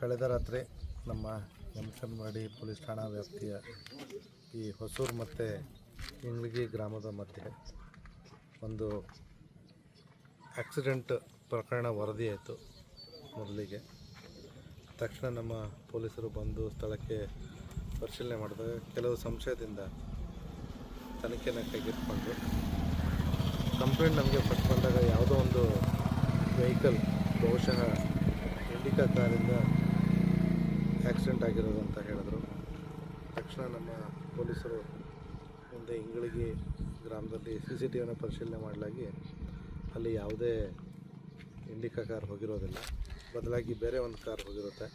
ಕಳೆದ ರಾತ್ರಿ ನಮ್ಮ ಯಮಕನ್ವಾಡಿ ಪೊಲೀಸ್ ಠಾಣಾ ವ್ಯಾಪ್ತಿಯ ಈ ಹೊಸೂರು ಮತ್ತು ಇಂಗ್ಲಿಗಿ ಗ್ರಾಮದ ಮಧ್ಯೆ ಒಂದು ಆಕ್ಸಿಡೆಂಟ್ ಪ್ರಕರಣ ವರದಿಯಾಯಿತು ಮೊದಲಿಗೆ. ತಕ್ಷಣ ನಮ್ಮ ಪೊಲೀಸರು ಬಂದು ಸ್ಥಳಕ್ಕೆ ಪರಿಶೀಲನೆ ಮಾಡಿದಾಗ ಕೆಲವು ಸಂಶಯದಿಂದ ತನಿಖೆನ ಕೈಗೆತ್ತಿಕೊಂಡು ಕಂಪ್ಲೇಂಟ್ ನಮಗೆ ಫಸ್ಟ್ ಬಂದಾಗ ಯಾವುದೋ ಒಂದು ವೆಹಿಕಲ್, ಬಹುಶಃ ಇಂಡಿಕಾ ಕಾರಿಂದ ಆಕ್ಸಿಡೆಂಟ್ ಆಗಿರೋದು ಅಂತ ಹೇಳಿದ್ರು. ತಕ್ಷಣ ನಮ್ಮ ಪೊಲೀಸರು ಮುಂದೆ ಇಂಗಳಿಗೆ ಗ್ರಾಮದಲ್ಲಿ ಸಿ ಸಿ ಟಿ ವಿನ ಪರಿಶೀಲನೆ ಮಾಡಲಾಗಿ ಅಲ್ಲಿ ಯಾವುದೇ ಇಂಡಿಕಾ ಕಾರ್ ಹೋಗಿರೋದಿಲ್ಲ. ಬದಲಾಗಿ ಬೇರೆ ಒಂದು ಕಾರ್ ಹೋಗಿರುತ್ತೆ.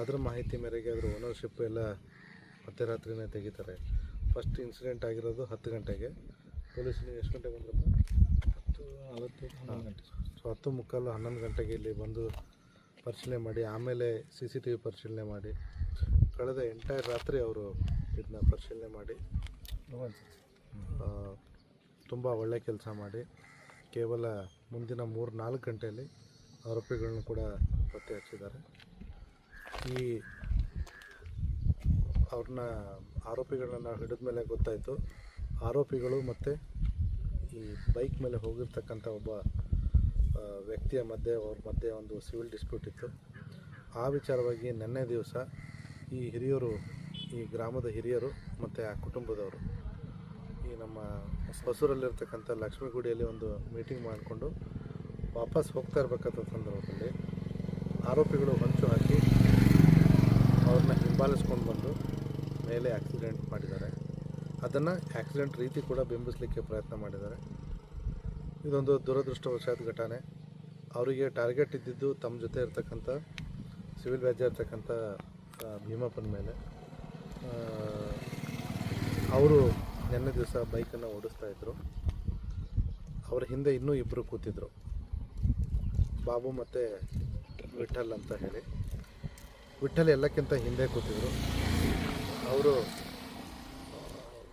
ಅದರ ಮಾಹಿತಿ ಮೇರೆಗೆ ಅದರ ಓನರ್ಶಿಪ್ ಎಲ್ಲ ಮಧ್ಯರಾತ್ರಿನೇ ತೆಗಿತಾರೆ. ಫಸ್ಟ್ ಇನ್ಸಿಡೆಂಟ್ ಆಗಿರೋದು ಹತ್ತು ಗಂಟೆಗೆ. ಪೊಲೀಸರು ಎಷ್ಟು ಗಂಟೆಗೆ ಬಂದ್ರಪ್ಪ? ಹತ್ತು ನಲವತ್ತು ಹನ್ನೊಂದು ಗಂಟೆ. ಸೊ ಹತ್ತು ಮುಕ್ಕಾಲು ಹನ್ನೊಂದು ಗಂಟೆಗೆ ಇಲ್ಲಿ ಬಂದು ಪರಿಶೀಲನೆ ಮಾಡಿ ಆಮೇಲೆ ಸಿ ಸಿ ಟಿ ವಿ ಪರಿಶೀಲನೆ ಮಾಡಿ ಕಳೆದ ಎಂಟೈರ್ ರಾತ್ರಿ ಅವರು ಇದನ್ನ ಪರಿಶೀಲನೆ ಮಾಡಿ ತುಂಬ ಒಳ್ಳೆ ಕೆಲಸ ಮಾಡಿ ಕೇವಲ ಮುಂದಿನ ಮೂರು ನಾಲ್ಕು ಗಂಟೆಯಲ್ಲಿ ಆರೋಪಿಗಳನ್ನ ಕೂಡ ಪತ್ತೆ ಹಚ್ಚಿದ್ದಾರೆ. ಈ ಅವ್ರನ್ನ ಆರೋಪಿಗಳನ್ನ ನಾವು ಹಿಡಿದ ಮೇಲೆ ಗೊತ್ತಾಯಿತು. ಆರೋಪಿಗಳು ಮತ್ತು ಈ ಬೈಕ್ ಮೇಲೆ ಹೋಗಿರ್ತಕ್ಕಂಥ ಒಬ್ಬ ವ್ಯಕ್ತಿಯ ಮಧ್ಯೆ, ಅವ್ರ ಮಧ್ಯೆ ಒಂದು ಸಿವಿಲ್ ಡಿಸ್ಪ್ಯೂಟ್ ಇತ್ತು. ಆ ವಿಚಾರವಾಗಿ ನಿನ್ನೆ ದಿವಸ ಈ ಹಿರಿಯರು, ಈ ಗ್ರಾಮದ ಹಿರಿಯರು ಮತ್ತು ಆ ಕುಟುಂಬದವರು ಈ ನಮ್ಮ ಹೊಸೂರಲ್ಲಿರ್ತಕ್ಕಂಥ ಲಕ್ಷ್ಮೀಗುಡಿಯಲ್ಲಿ ಒಂದು ಮೀಟಿಂಗ್ ಮಾಡಿಕೊಂಡು ವಾಪಸ್ ಹೋಗ್ತಾ ಇರಬೇಕಾದ ಸಂದರ್ಭದಲ್ಲಿ ಆರೋಪಿಗಳು ಹೊಂಚು ಹಾಕಿ ಅವ್ರನ್ನ ಹಿಂಬಾಲಿಸ್ಕೊಂಡು ಬಂದು ಮೇಲೆ ಆಕ್ಸಿಡೆಂಟ್ ಮಾಡಿದ್ದಾರೆ. ಅದನ್ನು ಆಕ್ಸಿಡೆಂಟ್ ರೀತಿ ಕೂಡ ಬಿಂಬಿಸಲಿಕ್ಕೆ ಪ್ರಯತ್ನ ಮಾಡಿದ್ದಾರೆ. ಇದೊಂದು ದುರದೃಷ್ಟವಶಾತ್ ಘಟನೆ. ಅವರಿಗೆ ಟಾರ್ಗೆಟ್ ಇದ್ದಿದ್ದು ತಮ್ಮ ಜೊತೆ ಇರ್ತಕ್ಕಂಥ ಸಿವಿಲ್ ವ್ಯಾಜ್ಯ ಇರ್ತಕ್ಕಂಥ ಭೀಮಪ್ಪನ ಮೇಲೆ. ಅವರು ನಿನ್ನೆ ದಿವಸ ಬೈಕನ್ನು ಓಡಿಸ್ತಾ ಇದ್ದರು ಅವರ ಹಿಂದೆ ಇನ್ನೂ ಇಬ್ಬರು ಕೂತಿದ್ರು. ಬಾಬು ಮತ್ತು ವಿಠಲ್ ಅಂತ ಹೇಳಿ. ವಿಠಲ್ ಎಲ್ಲಕ್ಕಿಂತ ಹಿಂದೆ ಕೂತಿದ್ರು. ಅವರು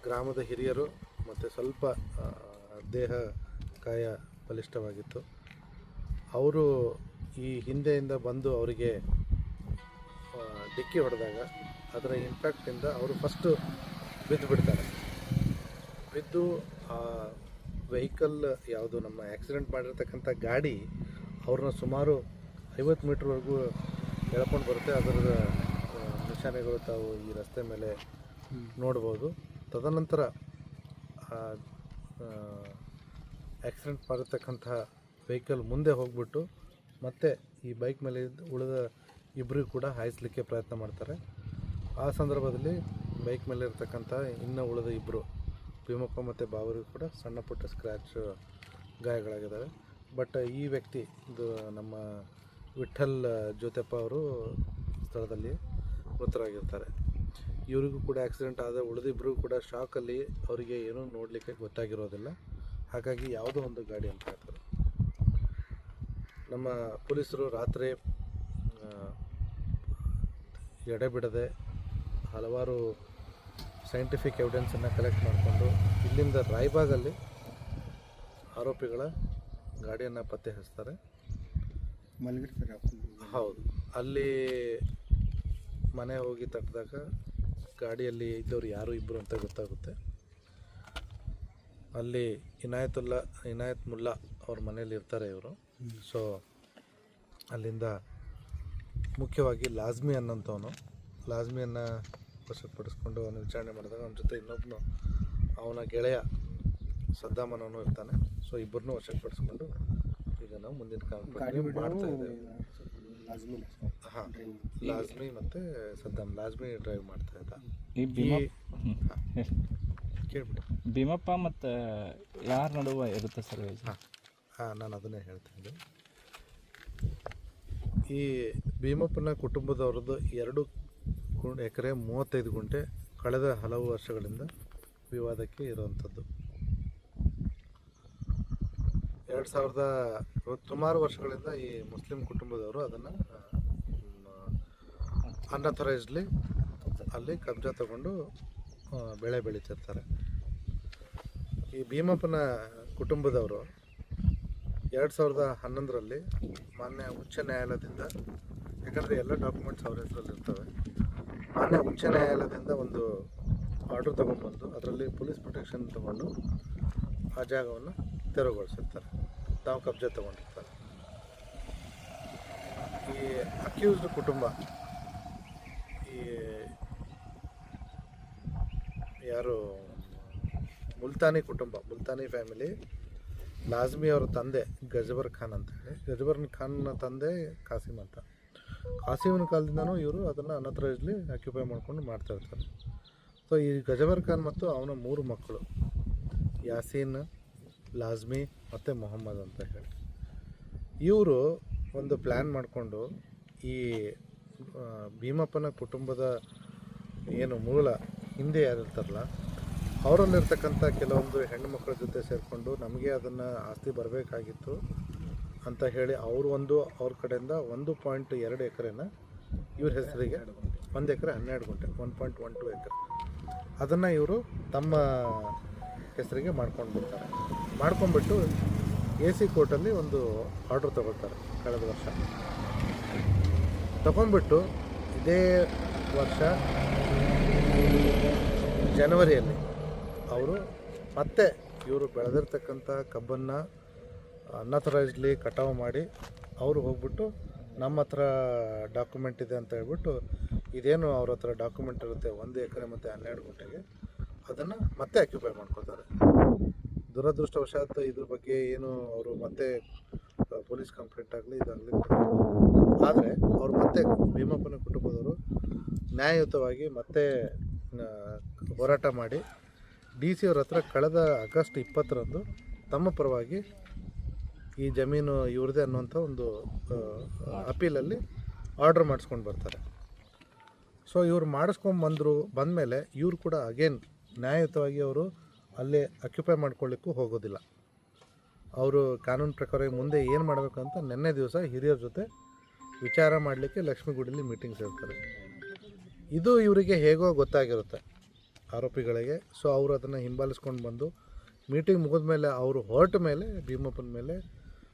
ಗ್ರಾಮದ ಹಿರಿಯರು ಮತ್ತು ಸ್ವಲ್ಪ ದೇಹ ಕಾಯ ಬಲಿಷ್ಠವಾಗಿತ್ತು. ಅವರು ಈ ಹಿಂದೆಯಿಂದ ಬಂದು ಅವರಿಗೆ ಡಿಕ್ಕಿ ಹೊಡೆದಾಗ ಅದರ ಇಂಪ್ಯಾಕ್ಟಿಂದ ಅವರು ಫಸ್ಟು ಬಿದ್ದು ಬಿಡ್ತಾರೆ. ಬಿದ್ದು ಆ ವೆಹಿಕಲ್ ಯಾವುದು ನಮ್ಮ ಆ್ಯಕ್ಸಿಡೆಂಟ್ ಮಾಡಿರ್ತಕ್ಕಂಥ ಗಾಡಿ ಅವ್ರನ್ನ ಸುಮಾರು ಐವತ್ತು ಮೀಟ್ರ್ವರೆಗೂ ಎಳ್ಕೊಂಡು ಬರುತ್ತೆ. ಅದರ ನಿಶಾನೆಗಳು ತಾವು ಈ ರಸ್ತೆ ಮೇಲೆ ನೋಡ್ಬೋದು. ತದನಂತರ ಆಕ್ಸಿಡೆಂಟ್ ಮಾಡಿರ್ತಕ್ಕಂತಹ ವೆಹಿಕಲ್ ಮುಂದೆ ಹೋಗ್ಬಿಟ್ಟು ಮತ್ತೆ ಈ ಬೈಕ್ ಮೇಲೆ ಉಳಿದ ಇಬ್ಬರಿಗೂ ಕೂಡ ಹಾಯಿಸ್ಲಿಕ್ಕೆ ಪ್ರಯತ್ನ ಮಾಡ್ತಾರೆ. ಆ ಸಂದರ್ಭದಲ್ಲಿ ಬೈಕ್ ಮೇಲೆ ಇರ್ತಕ್ಕಂಥ ಇನ್ನೂ ಉಳಿದ ಇಬ್ಬರು ಭೀಮಪ್ಪ ಮತ್ತು ಬಾವರಿಗೂ ಕೂಡ ಸಣ್ಣ ಪುಟ್ಟ ಸ್ಕ್ರ್ಯಾಚ್ ಗಾಯಗಳಾಗಿದ್ದಾವೆ ಬಟ್ ಈ ವ್ಯಕ್ತಿ, ಇದು ನಮ್ಮ ವಿಠಲ್ ಜ್ಯೋತಪ್ಪ ಅವರು ಸ್ಥಳದಲ್ಲಿ ಮೃತರಾಗಿರ್ತಾರೆ. ಇವರಿಗೂ ಕೂಡ ಆಕ್ಸಿಡೆಂಟ್ ಆದ ಉಳಿದಿಬ್ಬರು ಕೂಡ ಶಾಕಲ್ಲಿ ಅವರಿಗೆ ಏನೂ ನೋಡಲಿಕ್ಕೆ ಗೊತ್ತಾಗಿರೋದಿಲ್ಲ. ಹಾಗಾಗಿ ಯಾವುದೋ ಒಂದು ಗಾಡಿ ಅಂತ ಹೇಳ್ತಾರೆ. ನಮ್ಮ ಪೊಲೀಸರು ರಾತ್ರಿ ಎಡೆ ಎಡೆಬಿಡದೆ ಹಲವಾರು ಸೈಂಟಿಫಿಕ್ ಎವಿಡೆನ್ಸನ್ನು ಕಲೆಕ್ಟ್ ಮಾಡಿಕೊಂಡು ಇಲ್ಲಿಂದ ರಾಯ್ಬಾಗಲ್ಲಿ ಆರೋಪಿಗಳ ಗಾಡಿಯನ್ನು ಪತ್ತೆ ಹಚ್ತಾರೆ ಮಲಗಿರ್ತಾರೆ. ಹೌದು. ಅಲ್ಲಿ ಮನೆ ಹೋಗಿ ತಟ್ಟಿದಾಗ ಗಾಡಿಯಲ್ಲಿ ಇದ್ದವ್ರು ಯಾರು ಇಬ್ಬರು ಅಂತ ಗೊತ್ತಾಗುತ್ತೆ. ಅಲ್ಲಿ ಇನಾಯತುಲ್ಲಾ, ಇನಾಯತ್ ಮುಲ್ಲಾ ಅವ್ರ ಮನೇಲಿ ಇರ್ತಾರೆ ಇವರು. ಸೊ ಅಲ್ಲಿಂದ ಮುಖ್ಯವಾಗಿ ಲಾಜ್ಮಿ ಅನ್ನೋಂಥವನು. ಲಾಜ್ಮಿಯನ್ನು ವಶಪಡಿಸ್ಕೊಂಡು ಅವನು ವಿಚಾರಣೆ ಮಾಡಿದಾಗ ಅವನ ಜೊತೆ ಇನ್ನೊಬ್ಬನು ಅವನ ಗೆಳೆಯ ಸದ್ದಾಮನವನು ಇರ್ತಾನೆ. ಸೊ ಇಬ್ಬರನ್ನೂ ವಶಪಡಿಸ್ಕೊಂಡು ಈಗ ನಾವು ಮುಂದಿನ ಕಾಲ ಮಾಡ್ತಾ ಇದ್ದೇವೆ. ಹಾಂ. ಲಾಜ್ಮಿ ಮತ್ತು ಸದ್ದಾಮ್ ಲಾಜ್ಮಿ ಡ್ರೈವ್ ಮಾಡ್ತಾ ಇದ್ದ. ಈ ಭೀಮಪ್ಪ ಭೀಮ ಕೇಳ್ಬಿಡಿ. ಭೀಮಪ್ಪ ಮತ್ತು ಯಾರ ನಡುವೆ ಇರುತ್ತೆ ಸರ್ ಹಾಂ. ಹಾಂ ನಾನು ಅದನ್ನೇ ಹೇಳ್ತೀನಿ ಈ ಭೀಮಪ್ಪನ ಕುಟುಂಬದವ್ರದ್ದು ಎರಡು ಎಕರೆ ಮೂವತ್ತೈದು ಗುಂಟೆ ಕಳೆದ ಹಲವು ವರ್ಷಗಳಿಂದ ವಿವಾದಕ್ಕೆ ಇರುವಂಥದ್ದು. ಎರಡು ಸಾವಿರದ ಸುಮಾರು ವರ್ಷಗಳಿಂದ ಈ ಮುಸ್ಲಿಂ ಕುಟುಂಬದವರು ಅದನ್ನು ಅನ್ಅಥರೈಸ್ಡ್ಲಿ ಅಲ್ಲಿ ಕಬ್ಜ ತಗೊಂಡು ಬೆಳೆ ಬೆಳೀತಿರ್ತಾರೆ. ಈ ಭೀಮಪ್ಪನ ಕುಟುಂಬದವರು ಎರಡು ಸಾವಿರದ ಹನ್ನೊಂದರಲ್ಲಿ ಮಾನ್ಯ ಉಚ್ಚ ನ್ಯಾಯಾಲಯದಿಂದ, ಯಾಕಂದರೆ ಎಲ್ಲ ಡಾಕ್ಯುಮೆಂಟ್ಸ್ ಅವ್ರ ಹೆಸರಲ್ಲಿ ಇರ್ತವೆ, ಮಾನ್ಯ ಉಚ್ಚ ನ್ಯಾಯಾಲಯದಿಂದ ಒಂದು ಆರ್ಡರ್ ತೊಗೊಂಡ್ಬಂದು, ಅದರಲ್ಲಿ ಪೊಲೀಸ್ ಪ್ರೊಟೆಕ್ಷನ್ ತೊಗೊಂಡು ಆ ಜಾಗವನ್ನು ತೆರವುಗೊಳಿಸಿರ್ತಾರೆ. ತಾವು ಕಬ್ಜೆ ತೊಗೊಂಡಿರ್ತಾರೆ. ಈ ಅಕ್ಯೂಸ್ಡ್ ಕುಟುಂಬ ಯಾರು ಮುಲ್ತಾನಿ ಕುಟುಂಬ, ಮುಲ್ತಾನಿ ಫ್ಯಾಮಿಲಿ ಲಾಜ್ಮಿ ಅವರ ತಂದೆ ಗಜಬರ್ ಖಾನ್ ಅಂತ ಹೇಳಿ. ಗಜಬರ್ ಖಾನ್ನ ತಂದೆ ಕಾಸಿಮ್ ಅಂತ. ಕಾಸಿಮನ ಕಾಲದಿಂದನೂ ಇವರು ಅದನ್ನು ಅನಥರೈಸ್ಲಿ ಆಕ್ಯುಪೈ ಮಾಡ್ಕೊಂಡು ಮಾಡ್ತಾ ಇರ್ತಾರೆ. ಸೊ ಈ ಗಜಬರ್ ಖಾನ್ ಮತ್ತು ಅವನ ಮೂರು ಮಕ್ಕಳು, ಯಾಸೀನ್, ಲಾಜ್ಮಿ ಮತ್ತು ಮೊಹಮ್ಮದ್ ಅಂತ ಹೇಳಿ. ಇವರು ಒಂದು ಪ್ಲ್ಯಾನ್ ಮಾಡಿಕೊಂಡು ಈ ಭೀಮಪ್ಪನ ಕುಟುಂಬದ ಏನು ಮೂಲ ಹಿಂದೆ ಯಾರಿರ್ತಾರಲ್ಲ, ಅವರಲ್ಲಿರ್ತಕ್ಕಂಥ ಕೆಲವೊಂದು ಹೆಣ್ಣು ಮಕ್ಕಳ ಜೊತೆ ಸೇರಿಕೊಂಡು ನಮಗೆ ಅದನ್ನು ಆಸ್ತಿ ಬರಬೇಕಾಗಿತ್ತು ಅಂತ ಹೇಳಿ ಅವರು ಒಂದು, ಅವ್ರ ಕಡೆಯಿಂದ ಒಂದು ಪಾಯಿಂಟ್ ಎರಡು ಎಕರೆನ ಇವ್ರ ಹೆಸರಿಗೆ ಒಂದು ಎಕರೆ ಹನ್ನೆರಡು ಗುಂಟೆ one point one two acre. ಅದನ್ನು ಇವರು ತಮ್ಮ ಹೆಸರಿಗೆ ಮಾಡ್ಕೊಂಡು ಬಿಡ್ತಾರೆ. ಮಾಡ್ಕೊಂಡ್ಬಿಟ್ಟು ಎ ಸಿ ಕೋರ್ಟಲ್ಲಿ ಒಂದು ಆರ್ಡ್ರ್ ತಗೊಳ್ತಾರೆ, ಕಳೆದ ವರ್ಷ. ತಗೊಂಡ್ಬಿಟ್ಟು ಇದೇ ವರ್ಷ ಜನವರಿಯಲ್ಲಿ ಅವರು ಮತ್ತೆ ಇವರು ಬೆಳೆದಿರ್ತಕ್ಕಂಥ ಕಬ್ಬನ್ನು ಅನ್ನಥರೈಸ್ಲಿ ಕಟಾವು ಮಾಡಿ ಅವರು ಹೋಗ್ಬಿಟ್ಟು ನಮ್ಮ ಹತ್ರ ಡಾಕ್ಯುಮೆಂಟ್ ಇದೆ ಅಂತ ಹೇಳ್ಬಿಟ್ಟು ಇದೇನು ಅವ್ರ ಹತ್ರ ಡಾಕ್ಯುಮೆಂಟ್ ಇರುತ್ತೆ ಒಂದು ಎಕರೆ ಮತ್ತು ಹನ್ನೆರಡು ಗುಂಟೆಗೆ ಅದನ್ನು ಮತ್ತೆ ಆಕ್ಯುಪೈ ಮಾಡ್ಕೊತಾರೆ ದುರದೃಷ್ಟವಶಾತ್ ಇದ್ರ ಬಗ್ಗೆ ಏನು ಅವರು ಮತ್ತೆ ಪೊಲೀಸ್ ಕಂಪ್ಲೇಂಟ್ ಆಗಲಿ ಇದಾಗಲಿ ಆದರೆ ಅವ್ರು ಮತ್ತೆ ಭೀಮಪ್ಪನ ಕುಟುಂಬದವರು ನ್ಯಾಯಯುತವಾಗಿ ಮತ್ತೆ ಹೋರಾಟ ಮಾಡಿ ಡಿ ಸಿ ಅವ್ರ ಹತ್ರ ಕಳೆದ ಆಗಸ್ಟ್ ಇಪ್ಪತ್ತರಂದು ತಮ್ಮ ಪರವಾಗಿ ಈ ಜಮೀನು ಇವ್ರದೇ ಅನ್ನುವಂಥ ಒಂದು ಅಪೀಲಲ್ಲಿ ಆರ್ಡ್ರ್ ಮಾಡಿಸ್ಕೊಂಡು ಬರ್ತಾರೆ. ಸೊ ಇವ್ರು ಮಾಡಿಸ್ಕೊಂಡು ಬಂದರು, ಬಂದಮೇಲೆ ಇವರು ಕೂಡ ಅಗೇನ್ ನ್ಯಾಯಯುತವಾಗಿ ಅವರು ಅಲ್ಲೇ ಅಕ್ಯುಪೈ ಮಾಡ್ಕೊಳ್ಳಿಕ್ಕೂ ಹೋಗೋದಿಲ್ಲ. ಅವರು ಕಾನೂನು ಪ್ರಕಾರ ಮುಂದೆ ಏನು ಮಾಡಬೇಕಂತ ನಿನ್ನೆ ದಿವಸ ಹಿರಿಯರ ಜೊತೆ ವಿಚಾರ ಮಾಡಲಿಕ್ಕೆ ಲಕ್ಷ್ಮೀಗೂಡಲ್ಲಿ ಮೀಟಿಂಗ್ ಸೇರ್ತಾರೆ. ಇದು ಇವರಿಗೆ ಹೇಗೋ ಗೊತ್ತಾಗಿರುತ್ತೆ ಆರೋಪಿಗಳಿಗೆ. ಸೊ ಅವರು ಅದನ್ನು ಹಿಂಬಾಲಿಸ್ಕೊಂಡು ಬಂದು ಮೀಟಿಂಗ್ ಮುಗಿದ ಮೇಲೆ ಅವರು ಹೊರಟ ಮೇಲೆ ಭೀಮಪ್ಪನ ಮೇಲೆ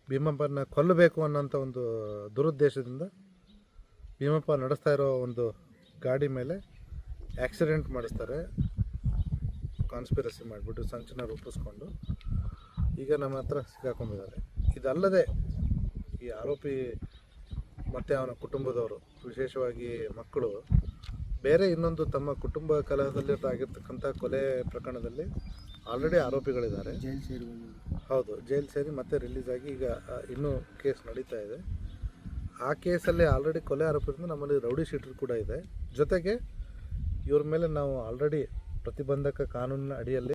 ಭೀಮಪ್ಪನ ಕೊಲ್ಲಬೇಕು ಅನ್ನೋಂಥ ಒಂದು ದುರುದ್ದೇಶದಿಂದ ಭೀಮಪ್ಪ ನಡೆಸ್ತಾ ಇರೋ ಒಂದು ಗಾಡಿ ಮೇಲೆ ಆ್ಯಕ್ಸಿಡೆಂಟ್ ಮಾಡಿಸ್ತಾರೆ. ಕಾನ್ಸ್ಪಿರಸಿ ಮಾಡಿಬಿಟ್ಟು ಸಂಚನ ರೂಪಿಸ್ಕೊಂಡು ಈಗ ನಮ್ಮ ಹತ್ರ ಸಿಕ್ಕಾಕೊಂಡಿದ್ದಾರೆ. ಇದಲ್ಲದೆ ಈ ಆರೋಪಿ ಮತ್ತು ಅವನ ಕುಟುಂಬದವರು ವಿಶೇಷವಾಗಿ ಮಕ್ಕಳು ಬೇರೆ ಇನ್ನೊಂದು ತಮ್ಮ ಕುಟುಂಬ ಕಲಹದಲ್ಲಿ ಆಗಿರ್ತಕ್ಕಂಥ ಕೊಲೆ ಪ್ರಕರಣದಲ್ಲಿ ಆಲ್ರೆಡಿ ಆರೋಪಿಗಳಿದ್ದಾರೆ. ಜೈಲ್ ಸೇರಿ ಹೌದು ಜೈಲ್ ಸೇರಿ ಮತ್ತೆ ರಿಲೀಸ್ ಆಗಿ ಈಗ ಇನ್ನೂ ಕೇಸ್ ನಡೀತಾ ಇದೆ. ಆ ಕೇಸಲ್ಲಿ ಆಲ್ರೆಡಿ ಕೊಲೆ ಆರೋಪಿಯಿಂದ ನಮ್ಮಲ್ಲಿ ರೌಡಿ ಶೀಟರ್ ಕೂಡ ಇದೆ. ಜೊತೆಗೆ ಇವ್ರ ಮೇಲೆ ನಾವು ಆಲ್ರೆಡಿ ಪ್ರತಿಬಂಧಕ ಕಾನೂನಿನ ಅಡಿಯಲ್ಲಿ